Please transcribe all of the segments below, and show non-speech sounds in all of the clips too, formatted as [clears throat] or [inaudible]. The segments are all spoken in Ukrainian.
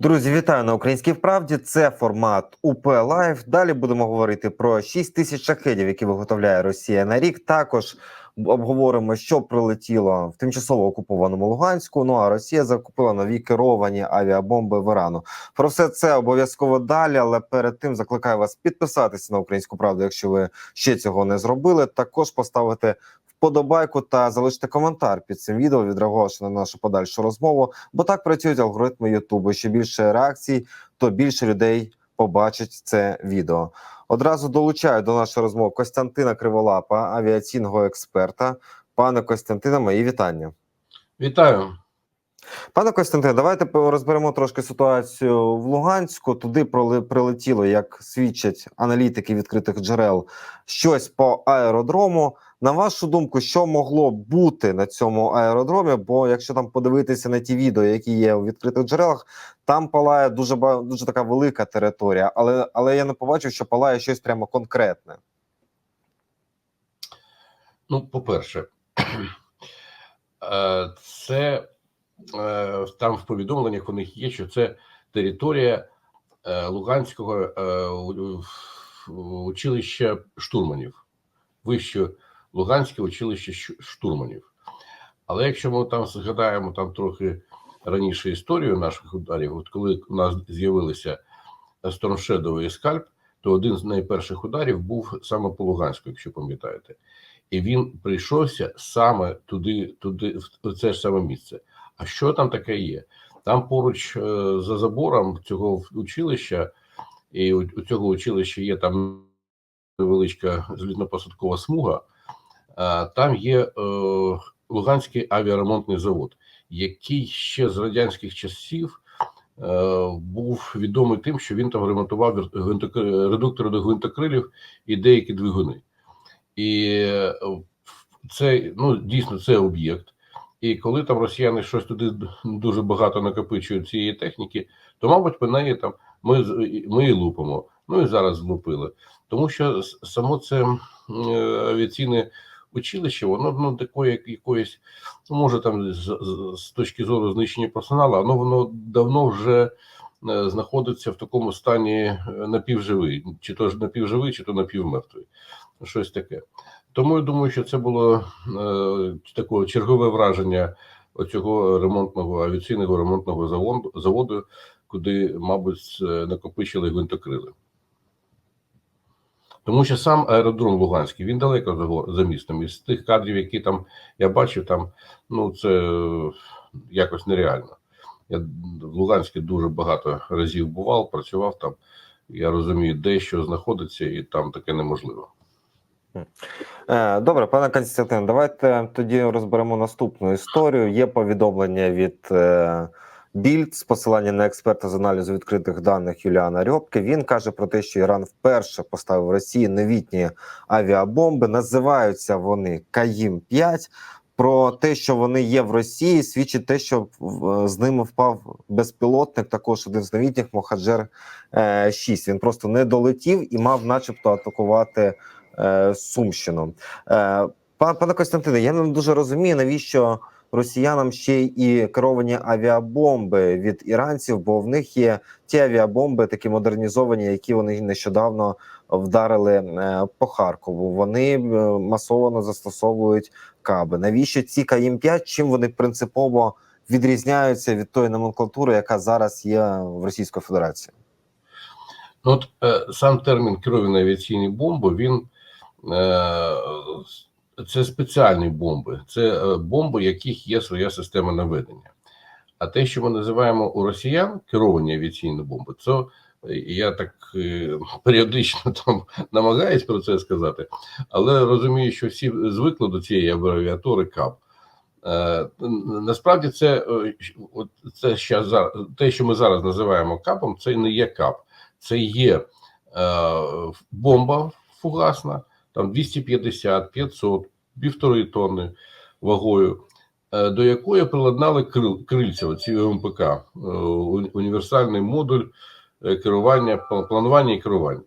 Друзі, вітаю на українській вправді. Це формат УП Лайв. Далі будемо говорити про 6 тисяч шахедів, які виготовляє Росія на рік. Також обговоримо, що прилетіло в тимчасово окупованому Луганську. Ну а Росія закупила нові керовані авіабомби в Ірану. Про все це обов'язково далі. Але перед тим закликаю вас підписатися на українську правду, якщо ви ще цього не зробили. Також поставити вподобайку та залишити коментар під цим відео, відреагувавши на нашу подальшу розмову. Бо так працюють алгоритми Ютубу. Що більше реакцій, то більше людей побачить це відео. Одразу долучаю до нашої розмови Костянтина Криволапа, авіаційного експерта. Пане Костянтине, мої вітання. Вітаю. Пане Костянтине, давайте розберемо трошки ситуацію в Луганську. Туди прилетіло, як свідчать аналітики відкритих джерел, щось по аеродрому. На вашу думку, що могло бути на цьому аеродромі? Бо якщо там подивитися на ті відео, які є у відкритих джерелах, там палає дуже дуже така велика територія, але але я не побачив, що палає щось прямо конкретне. Ну, по-перше, [clears throat] е, це е, там в повідомленнях у них є, що це територія е, Луганського училища штурманів, вище Луганське училище штурманів. Але якщо ми там згадаємо там трохи раніше історію наших ударів, от коли у нас з'явилися Storm і Скальп, то один з найперших ударів був саме по Луганську, якщо пам'ятаєте. І він прийшовся саме туди, туди, в це ж саме місце. А що там таке є? Там поруч е, за забором цього училища, і у цього училища є там невеличка злітно-посадкова смуга. А, там є е, Луганський авіаремонтний завод, який ще з радянських часів е, був відомий тим, що він там ремонтував редуктори до гвинтокрилів і деякі двигуни. І е, це ну дійсно це об'єкт. І коли там росіяни щось туди дуже багато накопичують цієї техніки, то мабуть по неї там ми ми і лупимо. Ну і зараз злупили. Тому що само це е, авіаційне училище, воно ну такої якоїсь, ну, може там з, з, точки зору знищення персоналу, воно воно давно вже е, знаходиться в такому стані е, напівживий, чи то ж напівживий, чи то напівмертвий. Щось таке. Тому я думаю, що це було е, таке чергове враження оцього ремонтного авіаційного ремонтного заводу, заводу, куди, мабуть, е, накопичили гвинтокрили. Тому що сам аеродром Луганський він далеко за, містом. Із тих кадрів, які там я бачив, там ну це якось нереально. Я в Луганську дуже багато разів бував, працював там. Я розумію, де що знаходиться, і там таке неможливо. Е, Добре, пане Константин, давайте тоді розберемо наступну історію. Є повідомлення від е, Більд з посилання на експерта з аналізу відкритих даних Юліана Рьобки. Він каже про те, що Іран вперше поставив Росії новітні авіабомби. Називаються вони Каїм 5 Про те, що вони є в Росії, свідчить те, що з ними впав безпілотник. Також один з новітніх Мохаджер 6 Він просто не долетів і мав, начебто, атакувати е, Сумщину. Е, Пане Костянтине, я не дуже розумію, навіщо росіянам ще і керовані авіабомби від іранців, бо в них є ті авіабомби, такі модернізовані, які вони нещодавно вдарили е, по Харкову. Вони е, масово застосовують каби. Навіщо ці КАІМ 5 Чим вони принципово відрізняються від тої номенклатури, яка зараз є в Російської Федерації? Ну, от е, сам термін керовані авіаційні бомби, він е, це спеціальні бомби, це е, бомби, яких є своя система наведення. А те, що ми називаємо у росіян керовані авіаційні бомби, це е, я так е, періодично [laughs] там намагаюсь про це сказати, але розумію, що всі звикли до цієї абревіатури КАП. Насправді, це, це ще за те, що ми зараз називаємо КАПом, це не є КАП це є бомба фугасна, там 250, 500, півтори тонни вагою, е, до якої приладнали крильця, ці МПК, е, універсальний модуль е, керування, планування і керування.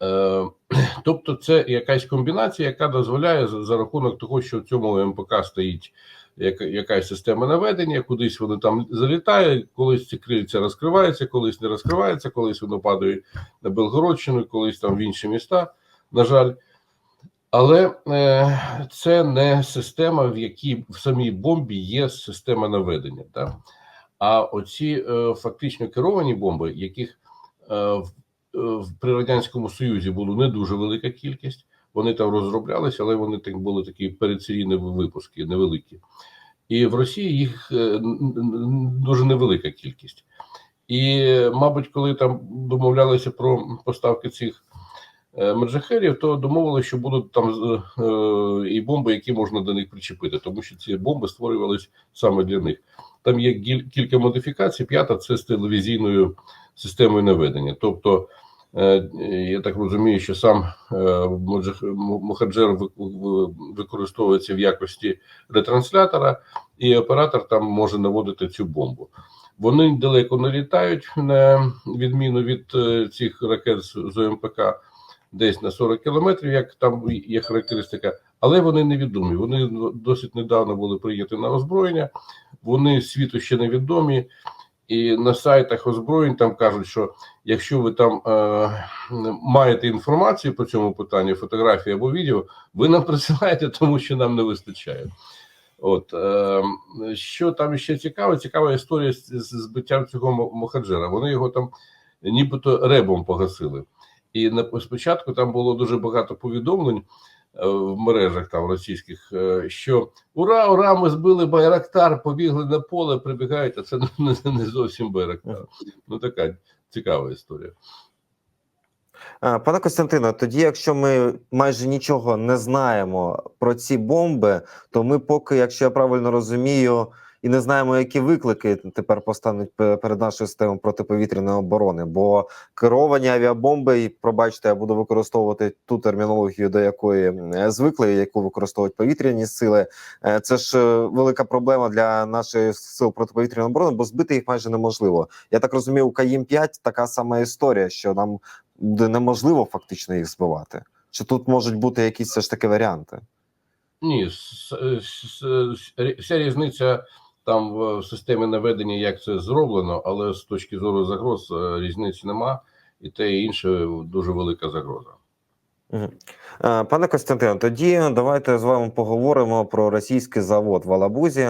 [clears throat] Тобто, це якась комбінація, яка дозволяє за, рахунок того, що в цьому МПК стоїть якась система наведення, кудись вони там залітають, колись ці крильця розкриваються, колись не розкриваються, колись воно падає на Белгородщину, колись там в інші міста, на жаль. Але е, це не система, в якій в самій бомбі є система наведення. Так? А оці е, фактично керовані бомби, яких е, в, е, при Радянському Союзі було не дуже велика кількість, вони там розроблялися, але вони так були такі передсерійні випуски, невеликі. І в Росії їх е, дуже невелика кількість. І, мабуть, коли там домовлялися про поставки цих меджахерів, то домовилися, що будуть там е, е, і бомби, які можна до них причепити, тому що ці бомби створювалися саме для них. Там є кілька модифікацій. П'ята це з телевізійною системою наведення. Тобто, е, я так розумію, що сам е, ви- використовується в якості ретранслятора, і оператор там може наводити цю бомбу. Вони далеко не літають, на відміну від е, цих ракет з ОМПК, десь на 40 кілометрів, як там є характеристика, але вони невідомі. Вони досить недавно були прийняті на озброєння, вони світу ще невідомі. І на сайтах озброєнь там кажуть, що якщо ви там е, маєте інформацію по цьому питанню, фотографії або відео, ви нам присилаєте, тому що нам не вистачає. От е, що там ще цікаво, цікава історія з, збиттям цього Мо- Мохаджера. Вони його там нібито ребом погасили. І на спочатку там було дуже багато повідомлень е, в мережах там російських, е, що ура, ура, ми збили Байрактар, побігли на поле, прибігають, а це не, не зовсім Байрактар. Ну така цікава історія. Пане Костянтине, тоді, якщо ми майже нічого не знаємо про ці бомби, то ми поки, якщо я правильно розумію, і не знаємо, які виклики тепер постануть перед нашою системою протиповітряної оборони. Бо керовані авіабомби, і пробачте, я буду використовувати ту термінологію, до якої е, звикли, яку використовують повітряні сили. Е, Це ж е, велика проблема для нашої сил протиповітряної оборони, бо збити їх майже неможливо. Я так розумію, у Каїм 5 така сама історія, що нам буде неможливо фактично їх збивати. Чи тут можуть бути якісь все ж таки варіанти? Ні, вся різниця там в системі наведення, як це зроблено, але з точки зору загроз е, різниці нема, і те і інше дуже велика загроза. Е, Пане Костянтине, тоді давайте з вами поговоримо про російський завод в Алабузі.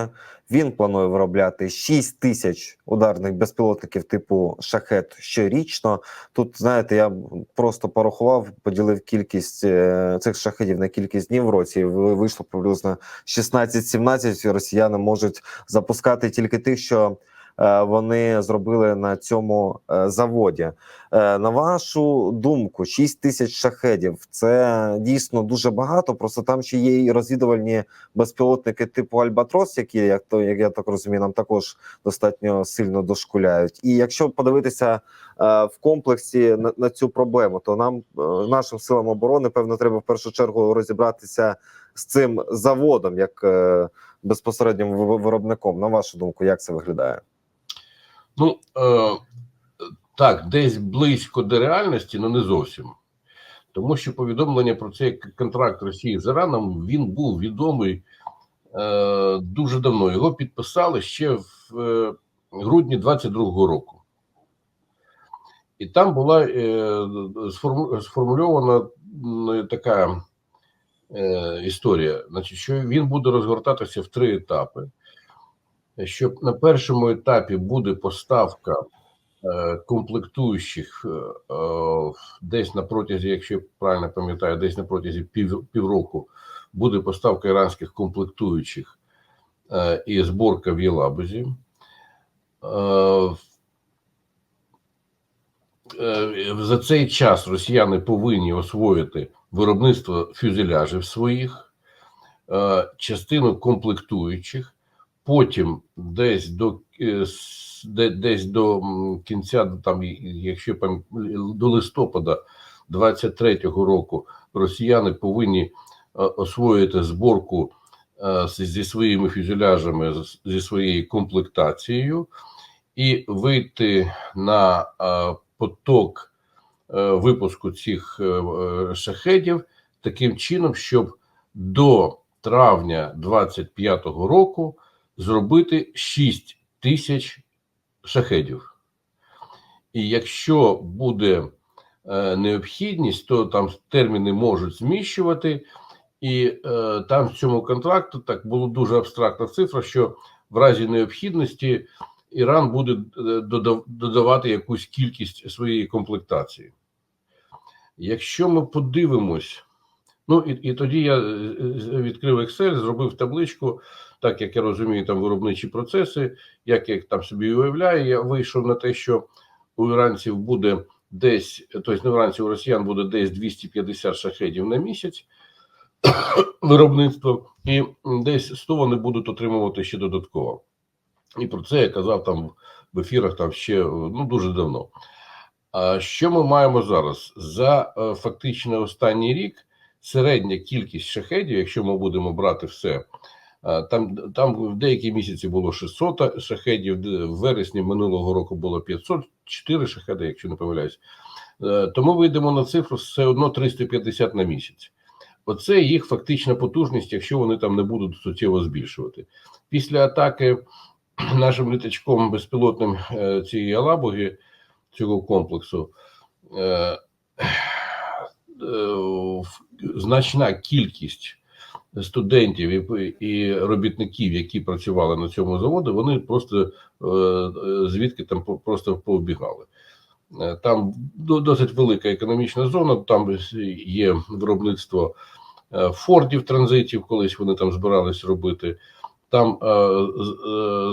Він планує виробляти 6 тисяч ударних безпілотників типу шахет щорічно. Тут знаєте, я просто порахував, поділив кількість е, цих шахетів на кількість днів в році. і ви- Вийшло приблизно 16-17. Росіяни можуть запускати тільки тих, що вони зробили на цьому е, заводі. Е, На вашу думку, 6 тисяч шахедів це дійсно дуже багато. Просто там ще є і розвідувальні безпілотники типу Альбатрос, які як то як я так розумію, нам також достатньо сильно дошкуляють. І якщо подивитися е, в комплексі на, на цю проблему, то нам е, нашим силам оборони певно треба в першу чергу розібратися з цим заводом, як е, безпосереднім виробником. На вашу думку, як це виглядає? Ну е, так, десь близько до реальності, але не зовсім. Тому що повідомлення про цей контракт Росії з Іраном він був відомий е, дуже давно. Його підписали ще в е, грудні 22-го року. І там була е, сформу- сформульована м, така е, історія, значить, що він буде розгортатися в три етапи. Що на першому етапі буде поставка е, комплектуючих е, е, десь на протязі, якщо я правильно пам'ятаю, десь на протязі пів, півроку буде поставка іранських комплектуючих і зборка в Єлабузі. За цей час росіяни повинні освоїти виробництво фюзеляжів своїх, частину комплектуючих, потім десь до е, де- десь до кінця, там, якщо до листопада 23-го року росіяни повинні е, освоїти зборку е, зі своїми фюзеляжами, зі своєю комплектацією і вийти на поток випуску цих шахедів таким чином, щоб до травня 25-го року зробити 6 тисяч шахедів. І якщо буде е, необхідність, то там терміни можуть зміщувати, і е, там в цьому контракту так було дуже абстрактна цифра, що в разі необхідності Іран буде е, додавати якусь кількість своєї комплектації. Якщо ми подивимось, ну і, і тоді я відкрив Excel, зробив табличку, так як я розумію, там виробничі процеси, як я їх там собі уявляю, я вийшов на те, що у іранців буде десь, тобто не у у росіян буде десь 250 шахедів на місяць [coughs] виробництво, і десь 100 вони будуть отримувати ще додатково. І про це я казав там в ефірах там ще ну дуже давно. А що ми маємо зараз? За е, фактично останній рік середня кількість шахедів, якщо ми будемо брати все, там, там в деякі місяці було 600 шахедів, в вересні минулого року було 504 шахеди, якщо не помиляюсь. Е, То ми вийдемо на цифру все одно 350 на місяць. Оце їх фактична потужність, якщо вони там не будуть суттєво збільшувати. Після атаки [clears throat] нашим літачком безпілотним е, цієї Алабуги, цього комплексу, е, е, значна кількість студентів і, і робітників, які працювали на цьому заводі, вони просто е, звідки там просто пообігали. Е, Там досить велика економічна зона, там є виробництво е, фордів транзитів, колись вони там збирались робити. Там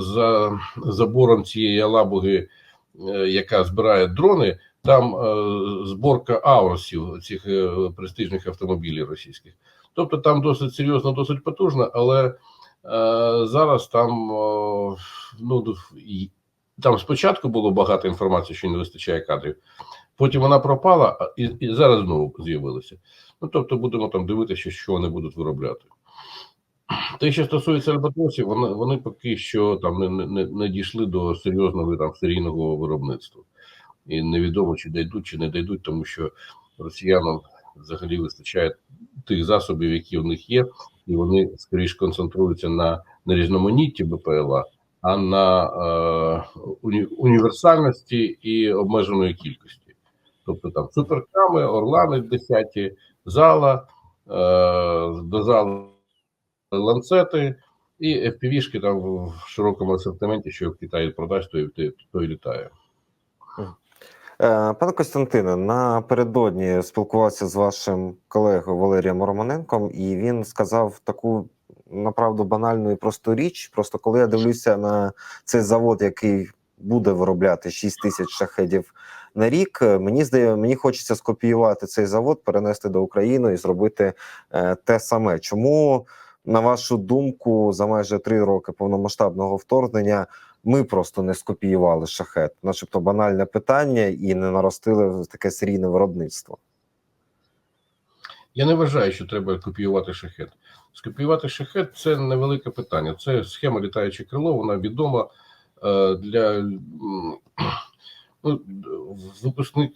за забором цієї алабуги, яка збирає дрони, там зборка аурсів цих престижних автомобілів російських. Тобто там досить серйозно, досить потужно, але е, зараз там е, ну там спочатку було багато інформації, що не вистачає кадрів. Потім вона пропала, і, і зараз знову з'явилася. Ну тобто, будемо там дивитися, що вони будуть виробляти. Те, що стосується альбатросів, вони, вони поки що там не, не, не дійшли до серйозного там серійного виробництва. І невідомо, чи дійдуть, чи не дійдуть, тому що росіянам взагалі вистачає тих засобів, які в них є, і вони скоріш концентруються на, на різноманітті БПЛА, а на е, уні, універсальності і обмеженої кількості. Тобто там суперками, орлани десяті, зала, е, до зали ланцети і FPV-шки там в широкому асортименті, що в Китаї продасть, то і, то і літає. Е, Пане Костянтине, напередодні спілкувався з вашим колегою Валерієм Романенком, і він сказав таку направду банальну і просту річ. Просто коли я дивлюся на цей завод, який буде виробляти 6 тисяч шахедів на рік, е, мені здає, мені хочеться скопіювати цей завод, перенести до України і зробити е, те саме. Чому, на вашу думку, за майже три роки повномасштабного вторгнення ми просто не скопіювали шахет, начебто банальне питання, і не наростили таке серійне виробництво. Я не вважаю, що треба копіювати шахет. Скопіювати шахет це невелике питання. Це схема літаюче крило, вона відома е, для [clears throat] ну, випускник,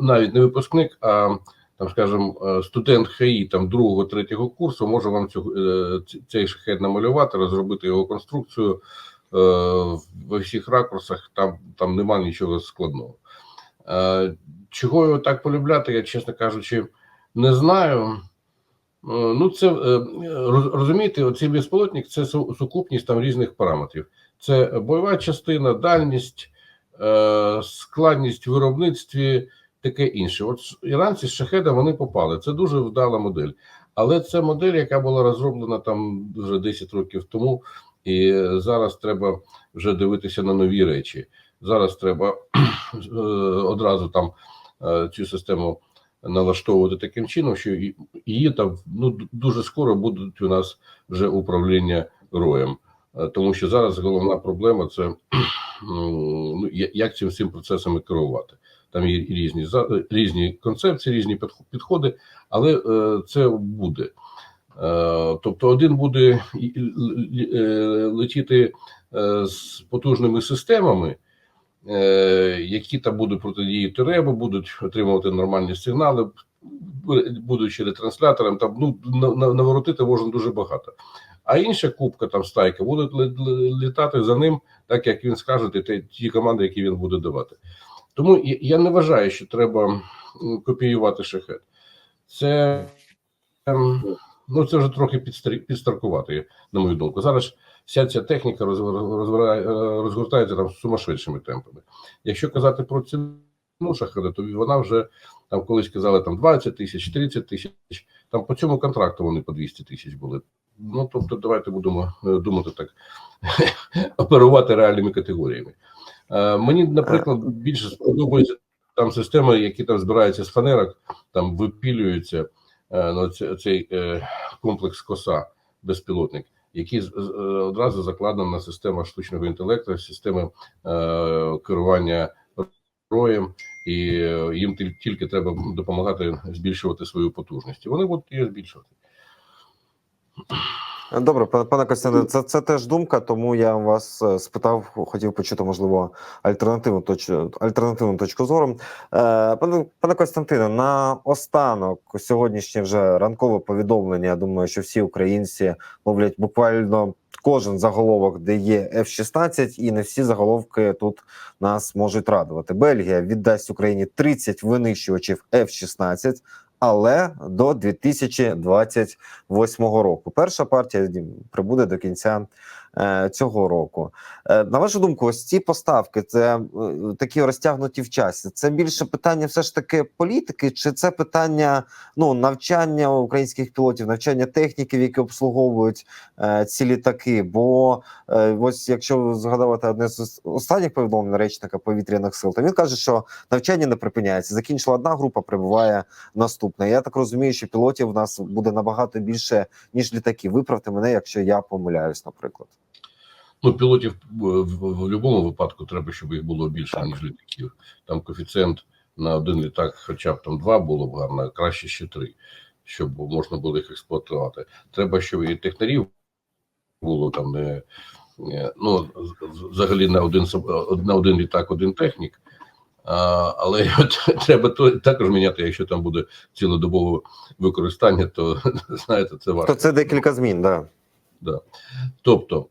навіть не випускник, а там, скажімо, е, студент ХАІ там другого, третього курсу може вам цю, е, цей шахет намалювати, розробити його конструкцію во всіх ракурсах. Там, там нема нічого складного. Е, Чого його так полюбляти, я чесно кажучи, не знаю. Е, Ну, це е, розумієте, оцей безполотник це сукупність там різних параметрів. Це бойова частина, дальність, е, складність в виробництві, таке інше. От іранці з шахеда вони попали. Це дуже вдала модель. Але це модель, яка була розроблена там вже 10 років тому, і зараз треба вже дивитися на нові речі. Зараз треба [clears throat] е, одразу там е, цю систему налаштовувати таким чином, що її там ну дуже скоро будуть у нас вже управління роєм. Е, Тому що зараз головна проблема це [clears throat] ну, як цим всім процесами керувати. Там є різні різні концепції, різні підходи, але це буде. Е, Тобто, один буде е, летіти е, з потужними системами, які там будуть протидіяти РЕБу, будуть отримувати нормальні сигнали, будучи ретранслятором, там ну на- на- наворотити можна дуже багато. А інша кубка там стайка лі- літати за ним, так як він скаже, ті, команди, які він буде давати. Тому я- я не вважаю, що треба копіювати шахет. Це ем, ну це вже трохи підстар- підстаркувати, на мою думку. Зараз вся ця техніка е, розгортається там сумасшедшими темпами. Якщо казати про ціну шахеда, то вона вже там колись казали там 20 тисяч, 30 тисяч. Там по цьому контракту вони по 200 тисяч були. Ну тобто, давайте будемо е, думати так, [laughs] оперувати реальними категоріями. Е, Мені, наприклад, більше сподобається там системи, які там збираються з фанерок, там випілюються ну, цей е, комплекс коса безпілотник, який з- закладено на одразу система штучного інтелекту, система е, керування роєм, і е, їм тільки треба допомагати збільшувати свою потужність. Вони будуть її збільшувати. Добре, пане Костянтине, це, це теж думка, тому я вас е, спитав, хотів почути, можливо, альтернативну точку, альтернативну точку зору. Е, пане, пане Костянтине, на останок сьогоднішнє вже ранкове повідомлення. Я думаю, що всі українці ловлять буквально кожен заголовок, де є F-16, і не всі заголовки тут нас можуть радувати. Бельгія віддасть Україні 30 винищувачів F-16, але до 2028 року. Перша партія прибуде до кінця цього року. Е, на вашу думку, ось ці поставки, це е, такі розтягнуті в часі. Це більше питання, все ж таки політики, чи це питання ну навчання українських пілотів, навчання техніків, які обслуговують е, ці літаки? Бо е, ось якщо згадувати одне з останніх повідомлень речника повітряних сил, то він каже, що навчання не припиняється. Закінчила одна група, прибуває наступна. Я так розумію, що пілотів у нас буде набагато більше ніж літаків. Виправте мене, якщо я помиляюсь, наприклад. Ну, пілотів в, в, в будь-якому випадку треба, щоб їх було більше, Так. ніж літаків. Там коефіцієнт на один літак, хоча б там два було б гарно, а краще ще три, щоб можна було їх експлуатувати. Треба, щоб і технарів було там не, не ну взагалі на один на один літак, один технік. А, але [laughs] от треба то також міняти, якщо там буде цілодобове використання, то [laughs] знаєте, це важко. То це декілька змін, да. Да. Тобто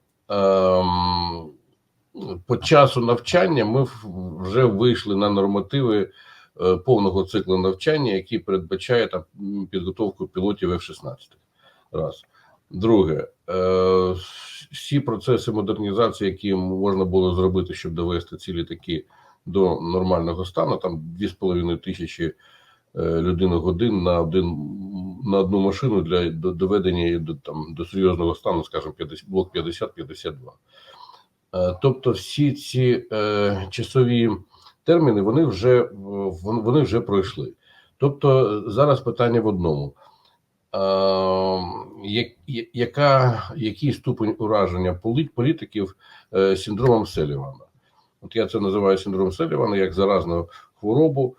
по часу навчання ми вже вийшли на нормативи е, повного циклу навчання, який передбачає там підготовку пілотів F-16. Раз. Друге, е, всі процеси модернізації, які можна було зробити, щоб довести ці літаки до нормального стану, там 2,5 тисячі е, людини-годин на один на одну машину для доведення її до там до серйозного стану, скажімо, 50, блок 50-52. Е, Тобто, всі ці е, часові терміни вони вже е, вони вже пройшли. Тобто зараз питання в одному. Е, яка, який ступень ураження полі- політиків е, синдромом Селівана? От я це називаю синдром Селівана як заразну хворобу.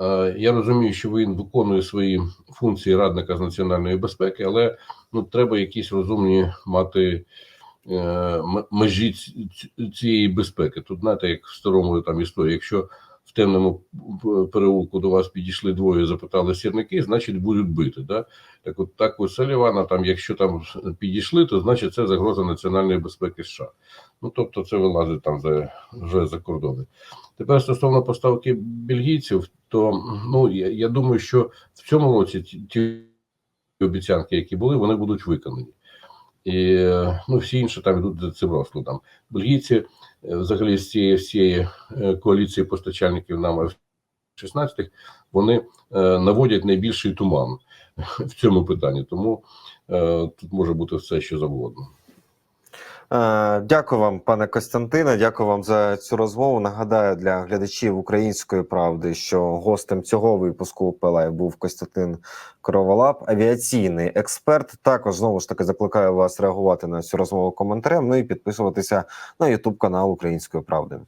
Е, Я розумію, що він виконує свої функції радника з національної безпеки, але ну треба якісь розумні мати е, межі цієї безпеки. Тут знаєте, як в старому там історії, якщо в темному переулку до вас підійшли двоє, запитали сірники, значить будуть бити. Да? Так от так у Салівана, там, якщо там підійшли, то значить це загроза національної безпеки США. Ну тобто це вилазить там за, вже за кордони. Тепер стосовно поставки бельгійців, то ну я, я думаю, що в цьому році ті, обіцянки, які були, вони будуть виконані. І е, ну, всі інші там йдуть за цим розкладом. Бельгійці е, взагалі з цієї всієї е, коаліції постачальників нам F-16, вони е, наводять найбільший туман [laughs] в цьому питанні. Тому е, тут може бути все, що завгодно. Е, Дякую вам, пане Костянтине. Дякую вам за цю розмову. Нагадаю для глядачів української правди, що гостем цього випуску ПЛА був Костянтин Кроволап, авіаційний експерт. Також знову ж таки закликаю вас реагувати на цю розмову коментарем. Ну і підписуватися на Ютуб канал Української правди.